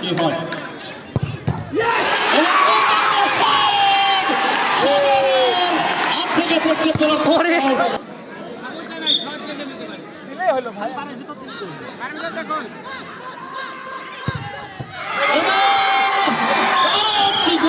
কি হয় হাত থেকে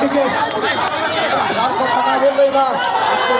থেকে। তার কথা না বললেই না আজকে